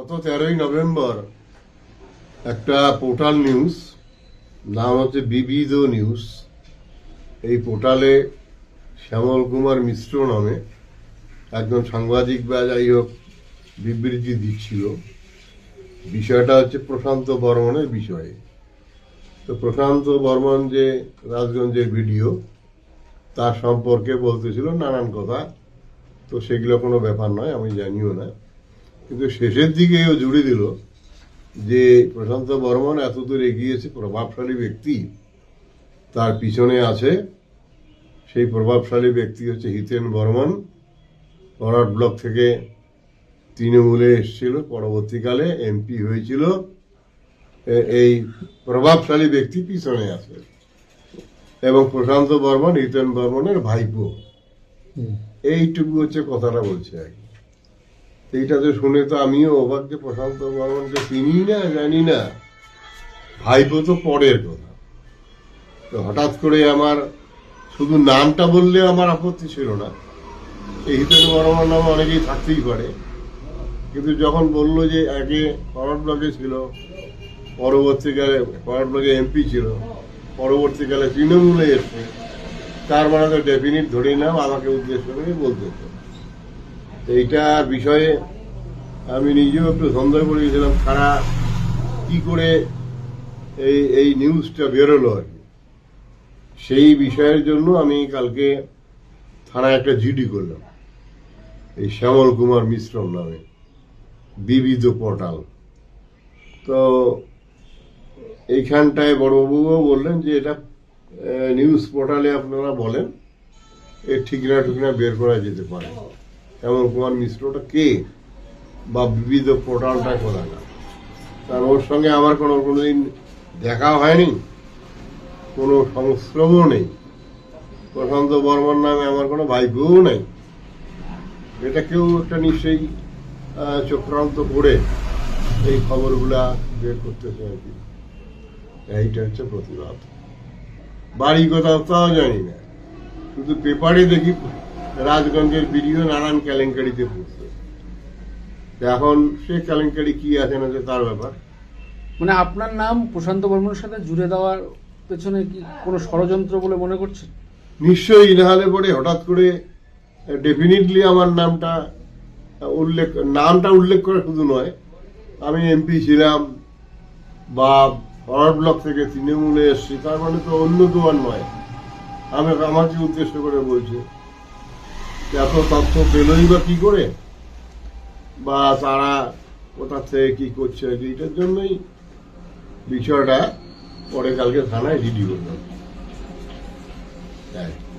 গত তেরোই নভেম্বর একটা পোর্টাল নিউজ, নাম হচ্ছে বিবিধ নিউজ। এই পোর্টালে শ্যামল কুমার মিশ্র নামে একজন সাংবাদিক বা যাই হোক বিবৃতি দিচ্ছিল। বিষয়টা হচ্ছে প্রশান্ত বর্মনের বিষয়ে। তো প্রশান্ত বর্মন যে রাজগঞ্জের ভিডিও, তার সম্পর্কে বলতেছিল নানান কথা। তো সেগুলো কোনো ব্যাপার নয়, আমি জানিও না। কিন্তু শেষের দিকে ও জুড়ে দিল যে প্রশান্ত বর্মন এতদূর এগিয়েছে প্রভাবশালী ব্যক্তি তার পিছনে আছে। সেই প্রভাবশালী ব্যক্তি হচ্ছে হিতেন বর্মন। ফরওয়ার্ড ব্লক থেকে তৃণমূলে এসেছিল পরবর্তীকালে এমপি হয়েছিল। এই প্রভাবশালী ব্যক্তি পিছনে আছে। এবং প্রশান্ত বর্মন হিতেন বর্মনের ভাইপো। এইটুকু হচ্ছে কথাটা বলছে আর কি। এইটা তো শুনে তো আমিও অবাক যে প্রশান্ত বর্মনকে চিনি না, জানি না। ভাইপো তো পরের কথা। তো হঠাৎ করে আমার শুধু নামটা বললে আমার আপত্তি ছিল না। এই হিতেন বর্মন নাম অনেকেই থাকতেই পারে। কিন্তু যখন বলল যে আগে ফরওয়ার্ড ব্লকে ছিল, পরবর্তীকালে ফরওয়ার্ড ব্লকে এমপি ছিল, পরবর্তীকালে তৃণমূলে এসছে, তার মানে তো ডেফিনিট ধরেই নাম আমাকে উদ্দেশ্য করে বলতে এইটার বিষয়ে আমি নিজেও একটু সন্দেহ করে গেছিলাম সারা কি করে এই এই নিউজটা বেরোলো আর কি। সেই বিষয়ের জন্য আমি কালকে থানায় একটা জিডি করলাম, এই শ্যামল কুমার মিশ্রম নামে, বিবিধ পোর্টাল তো এইখানটায় বড়বাবুও বললেন যে এটা নিউজ পোর্টালে আপনারা বলেন এর ঠিকনা ঠিকনা বের করা যেতে পারে। শ্যামল কুমার মিশ্রটা কে? বা বিবিধ পোর্টালটা না কারণ ওর সঙ্গে আমার কোনো কোনোদিন দেখা হয়নি, কোনো সংশ্রমও নেই। প্রশান্ত বর্মন নামে আমার কোনো ভাইপোও নেই। এটা কেউ একটা নিশ্চয়ই চক্রান্ত করে এই খবরগুলা বের করতেছে আর কি এইটা হচ্ছে প্রতিবাদ। বাড়ি কোথাও তাও জানি না। শুধু পেপারে দেখি রাজগঞ্জের বিডিও নানান কেলেঙ্কারিতে পড়ছে এখন সে কেলেঙ্কারি কি আছে না আছে তার ব্যাপার। মানে আপনার নাম প্রশান্ত বর্মনের সাথে জুড়ে দেওয়ার পেছনে কি কোনো ষড়যন্ত্র বলে মনে করছেন? নিশ্চয়ই নাহলে পরে হঠাৎ করে ডেফিনেটলি আমার নামটা উল্লেখ নামটা উল্লেখ করে শুধু নয় আমি এমপি ছিলাম বা ফরওয়ার্ড ব্লক থেকে তৃণমূলে এসেছি তার মানে তো অন্য দোয়ার নয়। আমি আমাকে উদ্দেশ্য করে বলছি এত তথ্য পেলই বা কি করে? বা তারা কোথা থেকে কি করছে? এইটার জন্যই বিষয়টা পরে কালকে থানায় রিডি করলাম তাই